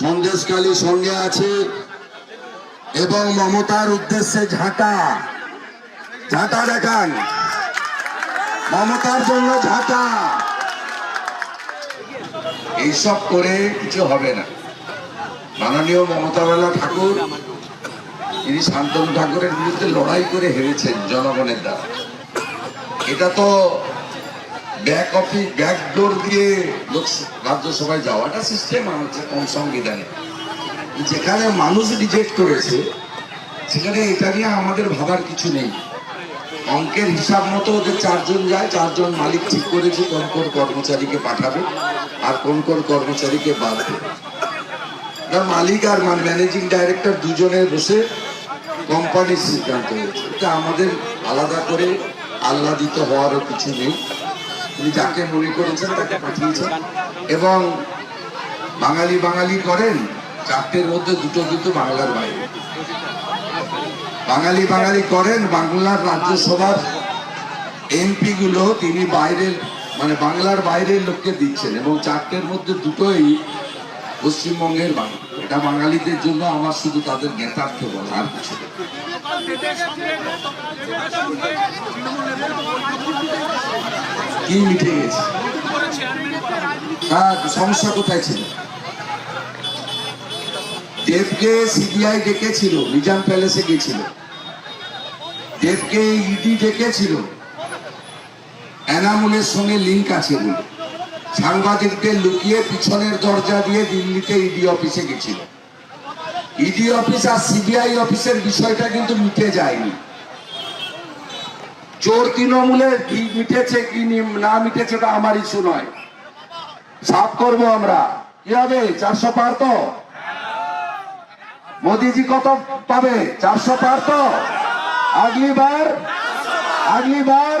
সন্দেশকালী সঙ্গে আছে এবং মমতার উদ্দেশ্যে ঝাঁটা। ঝাঁটা দেখান। মমতার জন্য ঝাঁটা। এইসব করে কিছু হবে না। মাননীয় মমতা বালা ঠাকুর, তিনি শান্তনু ঠাকুরের বিরুদ্ধে লড়াই করে হেরেছেন জনগণের দ্বারা। এটা তো ব্যাক অফিস ব্যাক ডোর দিয়ে রাজ্যসভায় যাওয়াটা সিস্টেম হচ্ছে কোন সংবিধানে। যেখানে মানুষ রিজেক্ট করেছে, সেখানে এটা নিয়ে আমাদের ভাবার কিছু নেই। অঙ্কের হিসাব মতো ওদের চারজন যায়, চারজন মালিক ঠিক করেছে কোন কোন কর্মচারীকে পাঠাবে, আর কোন কোন কর্মচারীকে বাদ দেবে। মালিক আর ম্যানেজিং ডাইরেক্টর দুজনে বসে কোম্পানির সিদ্ধান্ত হয়েছে এটা আমাদের আলাদা করে আহ্লাদিত হওয়ারও কিছু নেই। তিনি যাকে মনে করেছেন তাকে পাঠিয়েছেন। এবং বাঙালি বাঙালি করেন চারটের মধ্যে দুটো কিন্তু বাংলার বাইরে। বাঙালি বাঙালি করেন, বাংলার রাজ্যসভার এমপি গুলো তিনি বাইরের মানে বাংলার বাইরের লোককে দিচ্ছেন। এবং চারটের মধ্যে দুটোই পশ্চিমবঙ্গের বাংলা এটা বাঙালিদের জন্য আমার শুধু তাদের জ্ঞাতার্থ বলা আর কিছু কি মিটে গেছে? হ্যাঁ সমস্যা কোথায় ছিল? দেবকে সিবিআই ডেকেছিল নিজাম প্যালেসে গেছিল। দেবকে ইডি ডেকেছিল। এনামুলের সঙ্গে লিঙ্ক আছে বলে। সাংবাদিকদের লুকিয়ে পিছনের দরজা দিয়ে দিল্লিতে ইডি অফিসে গেছিল। ইডি অফিস আর সিবিআই অফিসের বিষয়টা কিন্তু মিটে যায়নি। চোর তৃণমূলের কি মিটেছে, কি না মিটেছে ওটা আমার ইস্যু নয়। সাফ করব আমরা। কি হবে, চারশো পার তো? মোদিজি কত পাবে? চারশো পার তো? আগলি বার? আগলি বার?